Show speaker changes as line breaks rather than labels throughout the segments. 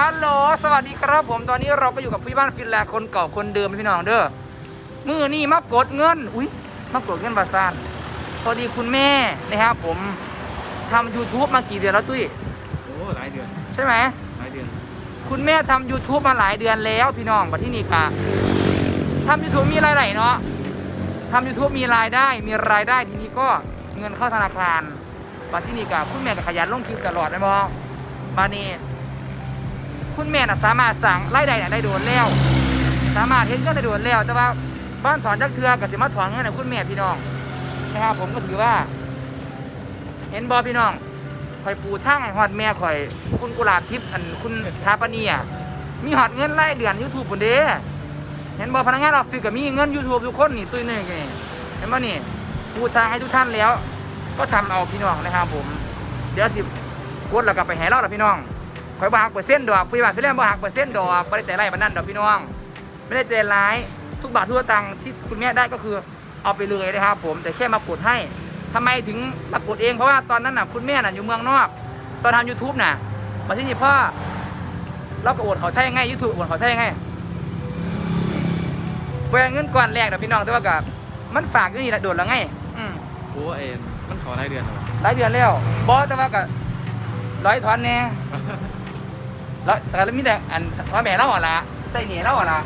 ฮัลโหล สวัสดีครับผม ตอนนี้เราก็อยู่กับพี่บ้านฟินแลนด์คนเก่าคนเดิมพี่น้องเด้อ มือนี่มากดเงิน อุ้ยมากดเงินบาซานพอดีคุณแม่นะครับผมทำ YouTube มากี่เดือนแล้วตุ้ย
โอ้หลายเดือน
ใช่ไหม
หลายเดือน
คุณแม่ทำ YouTube มาหลายเดือนแล้วพี่น้องมาที่นี่ค่ะทำ YouTube มีรายได้เนาะทำ YouTube มีรายได้ มีรายได้ทีนี้ก็เงินเข้าธนาคารมาที่นี่กับคุณแม่ก็ขยันลงคลิปตลอดนะมองมานี่ คุณแม่น่ะสามารถสั่งรายได้น่ะได้โดนแล้ว สามารถเห็นเงินได้โดนแล้ว แต่ว่าบ้านถอนจักเทือกับสิมาถอนเงินให้คุณแม่พี่น้องนะครับผมก็ถือว่า เห็นบอพี่น้องคอยปูทางให้ฮอดแม่คอยคุณกุหลาบทิพย์อันคุณทาปนีอะมีฮอดเงินรายเดือนยูทูบคนเด้เห็นบอพนักงานออฟฟิศก็มีเงินยูทูบทุกคนนี่ตุ้ยนี่ไงเห็นบ่นี่ปูทางให้ทุกท่านแล้ว ก็ทำเอาพี่น้องนะครับผม เดี๋ยวสิกดแล้วก็ไปแห่เราละพี่น้อง คอยบหักเปอร์เซ็นต์ดอกพี่ว่าพี่เล่นบหักเปอร์เซ็นต์ดอกไม่ได้ใจไร้บันนั่นดอกพี่น้อง ไม่ได้ใจร้ายทุกบาททุกสตังค์ที่คุณแม่ได้ก็คือเอาไปเลยนะครับผมแต่แค่มากดให้ทำไมถึงมากดเองเพราะว่าตอนนั้นน่ะคุณแม่น่ะอยู่เมืองนอก ตอนทำยูทูบน่ะมาที่นี่พ่อเราก็โอดเขาใช่ไงยูทูบโอดเขาใช่ไงแหวนเงินก่อนแรกนะพี่น้องแต่ว่ากับมันฝากอยู่นี่แหละโดดแล้วไงอืม
โอ้เอ็นมันขอหลายเดือนเหรอ
หลายเดือนแล้วบอแต่ว่ากับร้อยถอนแน่ ร้อยแต่แล้วมีแต่อันถอแม่เล่าอะละใส่เหนียเล่าอะละ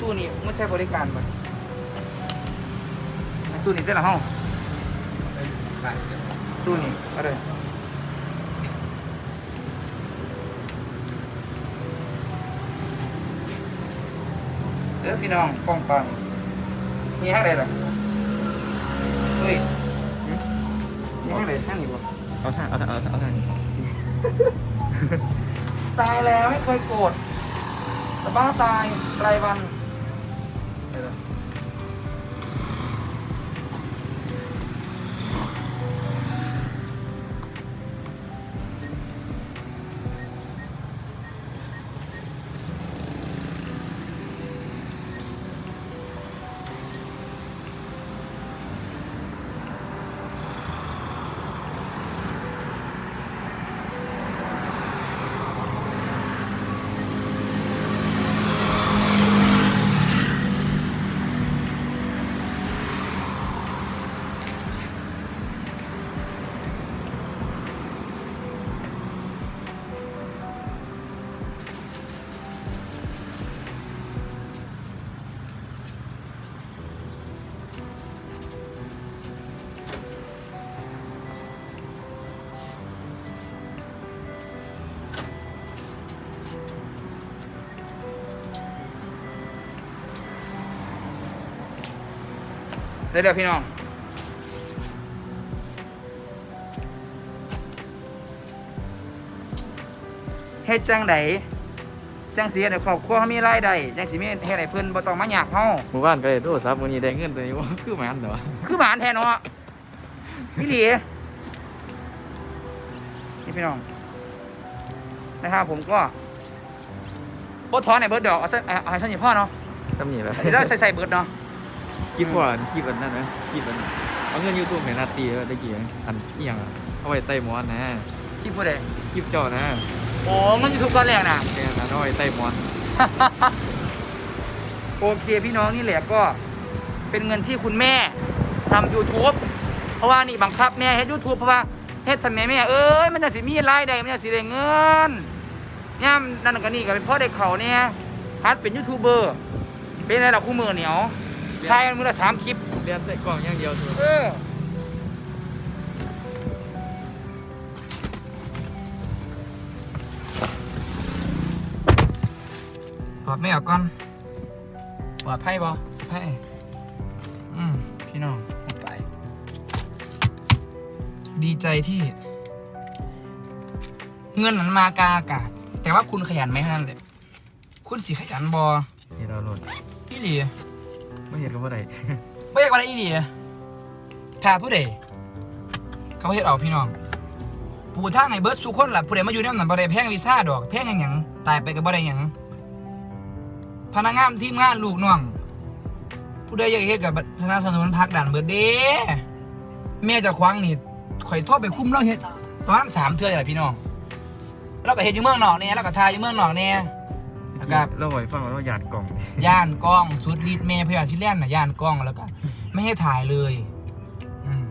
ตู้นี้ไม่ใช่บริการมันตู้นี้ได้ละห้องตู้นี้ก็เลยเออพี่น้องป้องปังนี่ห้างใดล่ะเฮ้ยนี่ห้างใดห้างนี้บ่
เอาทาเอาทางเอาทางเอาทางนี้
ตายแล้วไม่เคยโกรธแต่บ้าตายรายวัน
เดี๋
ยวเดี๋ยวพี่น้องเฮ็ดจังไดจังสีในครอบครัวเขามีรายได้จังสีมีเฮ็ดให้เพิ่นบ่ต้องมาหยากเฮา
หมู่บ้านก็เลยโทรศัพท์วันนี้ได้เงินตัวนี้ว่าคือหมันเหรอ
คือหมานแทนเนาะพี่หลีนี่พี่น้องนะครับผมก็บ่ถอนในเบิดดอกเอาใส่เอาเอาให้ฉันนี่พ่อเนาะ
ทำนี่แหละ
อันนี้เราใส่ใส่เบิดเนาะ
คลิปว่าคลิปวันนั้นนะคลิปวันนั้นเอาเงินยูทูบเห็นนาตีแล้วได้กี่อันเอียงอะเอาไว้ใต้หมอนนะ
ที่ผู้ใด
คลิปเจ้านะ
โอ้มันยูทูบตอนแรกน่ะ
แค่นั้นเอาไว้ใต้หมอน
โอเคพี่น้องนี่แหละก็เป็นเงินที่คุณแม่ทำ YouTube เพราะว่านี่บังคับแม่เฮ็ด YouTube เพราะว่าเฮ็ดทำแม่แม่เอ้ยมันจะสิมีรายได้มันจะสิได้เงินย่ามนั่นก็นี่ก็เป็นพ่อเด็กเขาเนี่ยฮัดเป็นยูทูบเบอร์เป็นอะไรล่ะคู่มือเหนียว ทายมันมือละสามคลิป
เรียนใส่กล่องอย่างเดียวเถอะ
เออปลอดไม่ออกก่อนปลอดไพ่บ่ไพ่อืมพี่น้องออกไป ดีใจที่ เงินนั้นมากาอากาศ แต่ว่าคุณขยันไหมนั่นเลยคุณสิขยันบอ
นี่เราโหลด
พี่หลี
ไม่เห็นก็บ่ได้
ไม่อยากอะไรอีหลีถ้าผู้ใดเขาเฮ็ดเอาพี่น้อง ปูทางไอ้เบิร์ดสุคนล่ะผู้ใดมาอยู่ในนั้นบ่ได้แพงวีซ่าดอกแพงหยังยังตายไปก็บ่ได้หยังพนักงานทีมงานลูกน้อง ผู้ใดอยากเฮ็ดกับสนับสนุนพักดันเบิดเด้แม่จะคว้างนี่ข่อยโทษไปคุ้มเราเฮ็ดประมาณสามเทื่อแหละพี่น้องเราก็เห็นอยู่เมืองนอกเนี่ยเราก็ทายอยู่เมืองนอกเนี่ย ครับ
เราไหวฟังว่าเราหยาดกล่อง
ย่านกล้องสุดฤทธิ์แม่พยาฟิแลนด์น่ะย่านกล้องแล้วก็ไม่ให้ถ่ายเลยอืม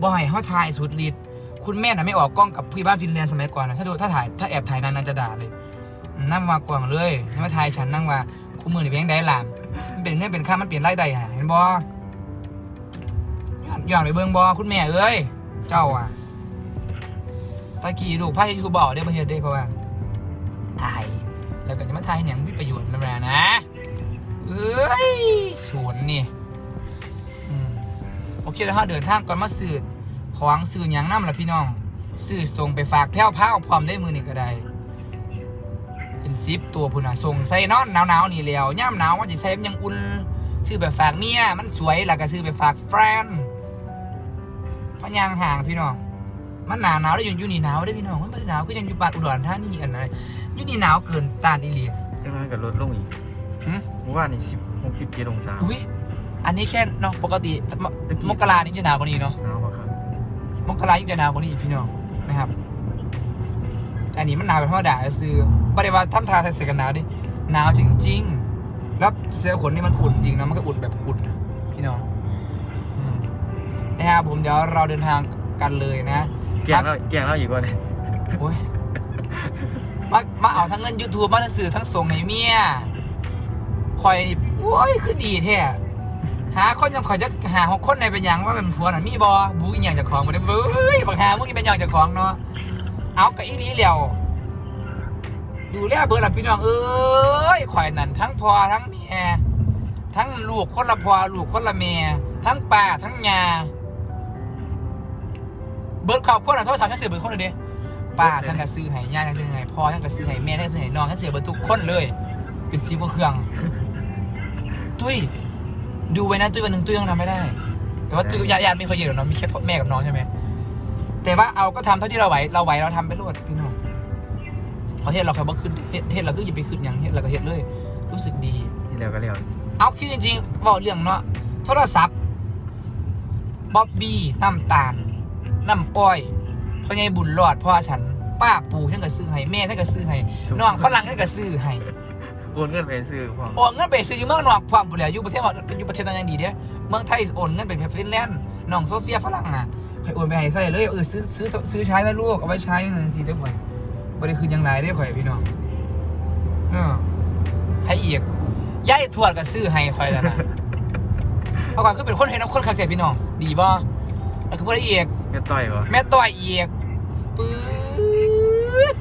บ่ให้เขาถ่ายสุดฤทธิ์คุณแม่น่ะไม่ออกกล้องกับพี่บ้านฟินแลนด์สมัยก่อนนะถ้าดูถ้าถ่ายถ้าแอบถ่ายนานๆจะด่าเลยอืมนั่งมากล่องเลยให้มาถ่ายฉันนั่งว่าคู่มือนี่เป็นยังไงล่ะมันเป็นเงินเป็นค่ามันเปลี่ยนรายได้หาเห็นบ่ย้อนย้อนไปเบิ่งบ่คุณแม่เอ้ยเจ้าอะตะกี้ลูกพายูทูบบอกได้อบ่เฮ็ดได้เพราะว่าถ่าย แล้วก็จะมาถ่ายให้หยังมีประโยชน์แหละนะเอ้ยสวนนี่โอเคแล้วฮะเดินทางก่อนมาสื่อของสื่อหยังน้ำละพี่น้องสื่อส่งไปฝากแพ้วพ้าวพร้อมได้มือนี่ก็ได้เป็นซิปตัวพุ่นอะส่งใส่นอนหนาวๆนี่แล้วย่ามหนาวว่าจะใส่ยังอุ่นซื้อไปฝากเมียมันสวยแล้วก็ซื้อไปฝากแฟนเพราะยางห่างพี่น้อง มันหนาหนาวแล้วอยู่อยู่นี่หนาวได้อพี่น้องมันไม่ได้หนาวก็ยังอยู่ปานอุดรธานีอันนั้นอยู่นี่หนาวเกินต้านอีหลี
จังนั้นกับลดลงอีก
หึ
เมื่อวานนี่สิบหกสิบเจ็ดองศา
อุ้ยอันนี้แค่เนาะปกติมมกรานี่จะหนาวกว่านี้เนาะ
หนาวปะครับ
มกรายิ่งจะหนาวกว่านี้อีกพี่น้องนะครับ อันนี้มันหนาวเป็นธรรมดาซื้อไม่ได้ว่าทำทาใส่เสื้อกันหนาวดิหนาวจริงๆแล้วเสื้อขนนี่มันอุ่นจริงนะมันก็อุ่นแบบอุ่นนะพี่น้องอืมนะครับผมเดี๋ยวเราเดินทางกันเลยนะ
แกงแล้วแกงแล้วอีกว่าเนี่ย
โอ้ยมามาเอาทั้งเงิน YouTube มาทั้งสื่อทั้งส่งให้เมียคอยโอ้ยคือดีแท้หาคนยังคอยจะหาหกคนในเป็นหยังว่าเป็นผัวน่ะมีบอบูอีหยังเจากของมาได้เบ้ยบางหามึงนี่เป็นหยังเจากของเนาะเอากะอีหลีเหลียวดูแลเบอร์หลับพี่น้องเอ้ยข่อยนั่นทั้งพ่อทั้งเมียทั้งลูกคนละพ่อลูกคนละเมียทั้งป้าทั้งยา เบิร์ดขอบคนอะโทษสามฉันซื้อเบิร์ดคนเลยเด้ป้าฉันก็ซื้อให้ย่าฉันก็ซื้อให้พ่อฉันก็ซื้อให้แม่ฉันก็ซื้อให้น้องฉันซื้อเบิร์ดทุกคนเลย เป็นซีบเครื่อง ตุ้ย ดูไว้นะตุ้ยวันหนึ่งตุ้ยต้องทำไม่ได้ แต่ว่าตุ้ยกับญาติญาติไม่เคยเยอะหรอกเนาะมีแค่พ่อแม่กับน้องใช่ไหมแต่ว่าเอาก็ทำเท่าที่เราไหวเราไหวเราทำไปรวดพี่น้องประเทศเราใครบ่ขึ้นเทศเราก็อย่าไปขึ้นอย่างเฮ็ดเราก็เฮ็ดเลย รู้สึกดี
ที่แล้วก็แล้ว
เอาคิดจริงๆบอกเรื่องเนาะโทรศัพท์บ๊อบบี้น้ำตาล น้ำอ้อยพ่อใหญ่บุญรอดพ่อฉัน ป้าปู่ฉันก็ซื้อให้แม่ฉันก็ซื้อให้น้องฝรั่งฉันก็ซื้อให้
โอนเงินไปซื้อพอ
โอนเงินไปซื้ออยู่เมืองนอกพร้อมบุญแล้วอยู่ประเทศว่าอยู่ประเทศนั้นยังดีเด้เมืองไทยโอนเงินไปฟินแลนด์น้องโซเฟียฝรั่งอะให้โอนไปให้ใส่เลยเออซื้อซื้อซื้อใช้แล้วลูกเอาไว้ใช้เงินสิได้ข่อยบ่ได้คืนยังไรได้ข่อยพี่น้องเออให้อีกยายทวดก็ซื้อให้ข่อยแล้วนะเอาก่อนคือเป็นคนเห็นน้ำคนคักแต่พี่น้อง ดีบ่ แล้วก็บ่ได้อีก
แม่ต้อยวะ
แม่ต่อยอีกปื๊ด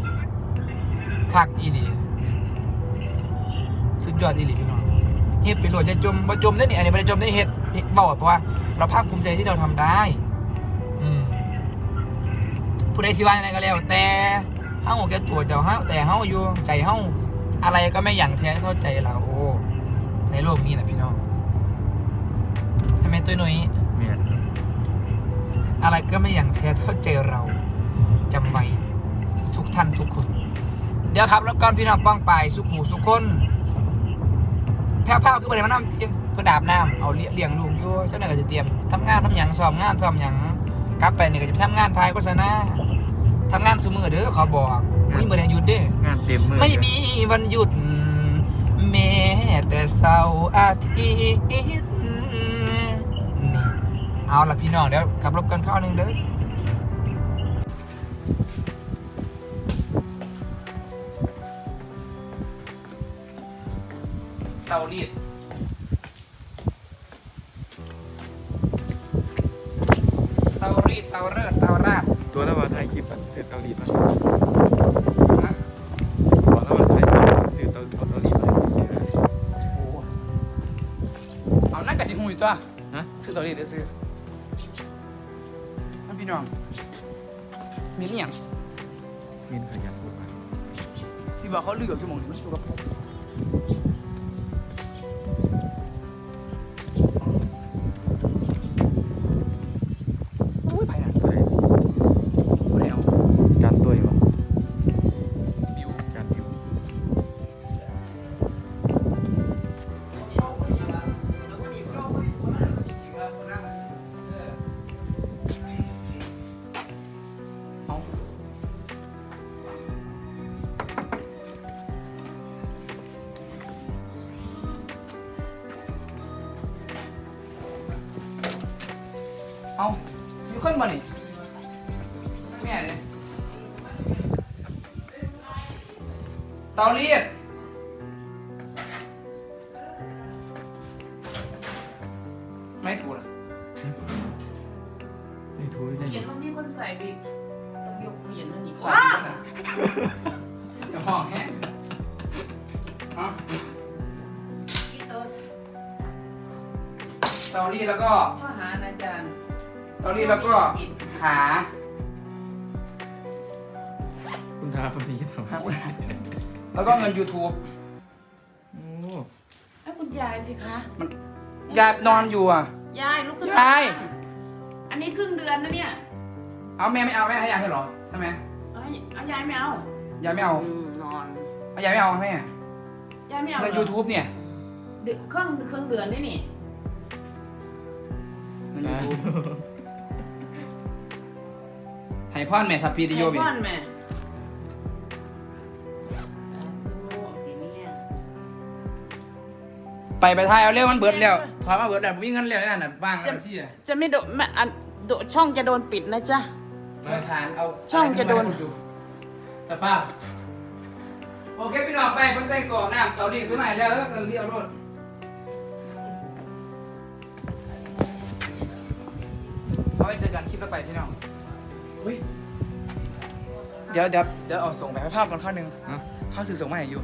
คักอีหลีสุดยอดอีหลีพี่น้องเฮ็ดไปโหลดจะจมบ่จมได้นี่อันนี้บ่ได้จมได้เฮ็ดเฮ็ดเบาอะเพราะว่า เราภาคภูมิใจที่เราทำได้อืมผู้ใดสิว่าอะไรก็แล้ว แต่เฮาแก่ตัวเจ้าเฮาแต่เฮาอยู่ใจเฮาอะไรก็ไม่อย่างแท้เท่าใจเราในโลกนี้นะพี่น้องใช่ไหมตุ้ยนุ้ย
เมียน
อะไรก็ไม่อย่างแท้เท่าใจเราจำไว้ทุกท่านทุกคน เดี๋ยวครับแล้วก่อนพี่น้องป้องไปสุขหูสุขคนแพ้วๆคือประเดี๋ยวมาน้ำที่เพื่อดาบน้ำเอาเลี้ยเลี้ยงลูกอยู่เจ้าหน้าก็จะเตรียมทำงานทำหยังซ้อมงานซ้อมหยังกลับไปนี่ก็จะไปทำงานทายโฆษณาทำงานสมือเด้อขอบอกไม่มีวันหยุดเด้อ
งานเต็มมือ
ไม่มีวันหยุดแม้แต่เสาร์อาทิตย์นี่ เอาละพี่น้องเดี๋ยวขับรถกันเข้าหนึ่งเด้อเตารีดเตารีดเตาเริดเตาราด
ตัวแล้วว่าถ่ายคลิปอันซื้อเตาลีดมา
นะ
ตัวแล้วว่าถ่ายคลิปซื้อเตาเอาเตาลีดมาซื้อ
โอ้เอานั่นกับสิหูอยู่ตัว
ฮะ
ซื้อเตัวนี้เดี๋ยวซื้อ พี่น้องมีเลี่ยง
มินขยัน
ที่บอกเขาเลือกอยู่หมองนี้มันอยู่กับผม เอาอยู่ขึ้นมานี่แม่เนี่ยเตารีดไม่ถูกเหรอ
ไม่ถูกได้
เห็
ยิ
น
น
ว่ามีคนใส่บิ๊กต้องยกเหรียญมันอีก
ว้า
ว้า
เดี๋ยวห้องแห้งเอา
พี่โตส
เตารีดแล้วก็
ข้อหาอาจารย์
เตารีดแล้วก็ขา
คุณทาคนนี้ทำไม
ครับแล้วก็เงิน YouTube
โอ้
ให้คุณยายสิคะ
มันยายนอนอยู่อะ
ยายลุกขึ้น
ยาย
มอันนี้ครึ่งเดือนนะเนี่ย
เอาแม่ไม่เอาแม่ให้ยายให้เหรอใช่ไหม
เอาเอายายไม่เอา
ยายไม่เอา
นอน
เอายายไม่เอาแม่
ยายไม่เอา
เงิน
หรอ
YouTube เนี่ย
เดือนครึ่งครึ่งเดือนนี่นี่
เงิน
ใช่
YouTube ให้พ่อนแม่สับพีดิโยบิ
ไก่อนแม่สาธุดีเนี่ย
ไปไปทายเอาเร็วมันเบิดแล้วถอยมาเบิดแล้วมีเงินแล้วนั่นน่ะบ้างแล้วที่อะ
จะไม่โดนแม่อันโดช่องจะโดนปิดนะจ๊ะ
มาทานเอา
ช่องจะโดน
สภาพโอเคพี่น้องไปเพิ่นแต่งตัวน้ำเตาดีซื้อใหม่แล้วแล้วก็เรียวรถเอาไว้เจอกันคลิปต่อไปพี่น้อง เฮ้ยเดี๋ยวเดี๋ยวเดี๋ยวเอาส่งไปให้ภาพก่อนข้าวหนึ่ง
ฮะ
ข้าวสื่อส่งมาให้อยู่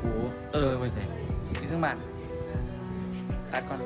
โหเออไปไหน
อยู่ซึ่งบ้านตัดก่อน